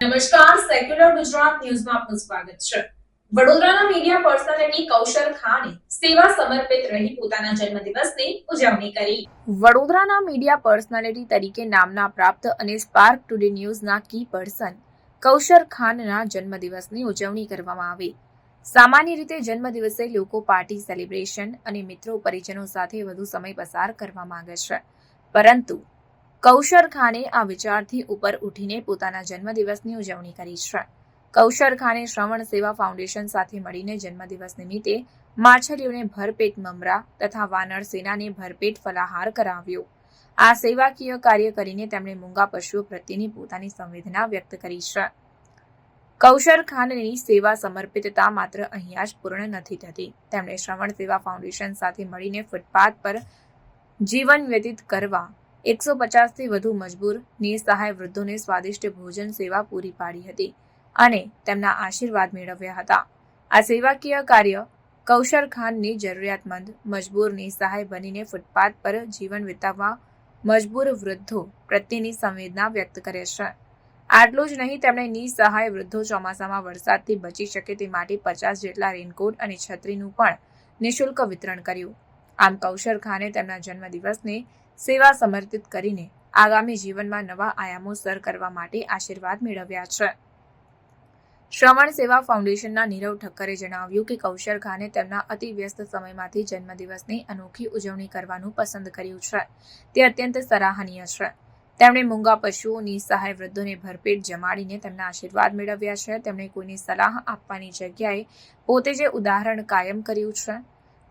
નમસ્કાર સેક્યુલર ગુજરાત ન્યૂઝમાં આપનું સ્વાગત છે. વડોદરાના મીડિયા પર્સનાલિટી કૌશલ ખાને સેવા સમર્પિત રહી પોતાના જન્મદિવસની ઉજવણી કરી. વડોદરાના મીડિયા પર્સનાલિટી તરીકે નામના પ્રાપ્ત અને સ્પાર્ક ટુડે ન્યૂઝના કી પર્સન કૌશર ખાનના જન્મદિવસની ઉજવણી કરવામાં આવી. સામાન્ય રીતે જન્મદિવસે લોકો પાર્ટી સેલિબ્રેશન અને મિત્રો પરિજનો સાથે વધુ સમય પસાર કરવા માંગે છે. પરંતુ કૌશર ખાને આ વિચારથી ઉપર ઉઠીને પોતાના જન્મદિવસની ઉજવણી કરી છે. કૌશર ખાને શ્રવણ સેવા ફાઉન્ડેશન સાથે મળીને જન્મદિવસ નિમિત્તે માછલીઓને ભરપેટ મમરા તથા વાનર સેનાને ભરપેટ ફલાહાર કરાવ્યો. આ સેવાકીય કાર્ય કરીને તેમણે મૂંગા પશુઓ પ્રત્યેની પોતાની સંવેદના વ્યક્ત કરી છે. કૌશર ખાનની સેવા સમર્પિતતા માત્ર અહીંયા જ પૂર્ણ નથી થતી. તેમણે શ્રવણ સેવા ફાઉન્ડેશન સાથે મળીને ફૂટપાથ પર જીવન વ્યતીત કરવા એકસો પચાસથી વધુ મજબૂર નિસહાય વૃદ્ધોને સ્વાદિષ્ટ ભોજન સેવા પૂરી પાડી હતી અને તેમના આશીર્વાદ મેળવ્યા હતા. આ સેવાકીય કાર્ય કૌશર ખાનની જરૂરિયાતમંદ, મજબૂર, નિસહાય બનીને ફૂટપાથ પર જીવન વિતાવવા મજબૂર વૃદ્ધો પ્રત્યેની સંવેદના વ્યક્ત કરે છે. આટલું જ નહીં, તેમણે નિસહાય વૃદ્ધો ચોમાસામાં વરસાદથી બચી શકે તે માટે પચાસ જેટલા રેનકોટ અને છત્રીનું પણ નિઃશુલ્ક વિતરણ કર્યું. આમ કૌશર ખાને તેમના જન્મદિવસને સેવા સમર્પિત કરીને આગામી જીવનમાં નવા આયામો સર કરવા માટે આશીર્વાદ મેળવ્યા છે. શ્રવણ સેવા ફાઉન્ડેશનના નીરવ ઠક્કરે જણાવ્યું કે કૌશર ખાને તેમના અતિ વ્યસ્ત સમયમાંથી જન્મદિવસની અનોખી ઉજવણી કરવાનું પસંદ કર્યું છે. તે અત્યંત સરાહનીય છે. તેમણે મૂંગા પશુઓની સહાય વૃદ્ધોને ભરપેટ જમાડીને તેમના આશીર્વાદ મેળવ્યા છે. તેમણે કોઈની સલાહ આપવાની જગ્યાએ પોતે જે ઉદાહરણ કાયમ કર્યું છે,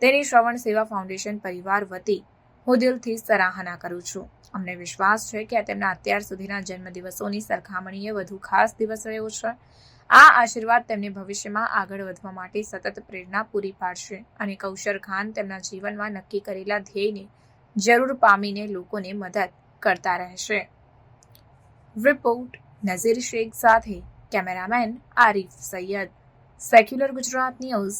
તેની શ્રવણ સેવા ફાઉન્ડેશન પરિવાર વતી હું દિલથી સરાહના કરું છું. અમને વિશ્વાસ છે કે તેમના અત્યાર સુધીના જન્મદિવસોની સરખામણીએ વધુ ખાસ દિવસ રહ્યો છે. આ આશીર્વાદ તેમને ભવિષ્યમાં આગળ વધવા માટે સતત પ્રેરણા પૂરી પાડશે અને કૌશર ખાન તેમના જીવનમાં નક્કી કરેલા ધ્યેયને જરૂર પામીને લોકોને મદદ કરતા રહેશે. રિપોર્ટ, નઝીર શેખ સાથે cameraman Arif Sayyed. Secular Gujarat news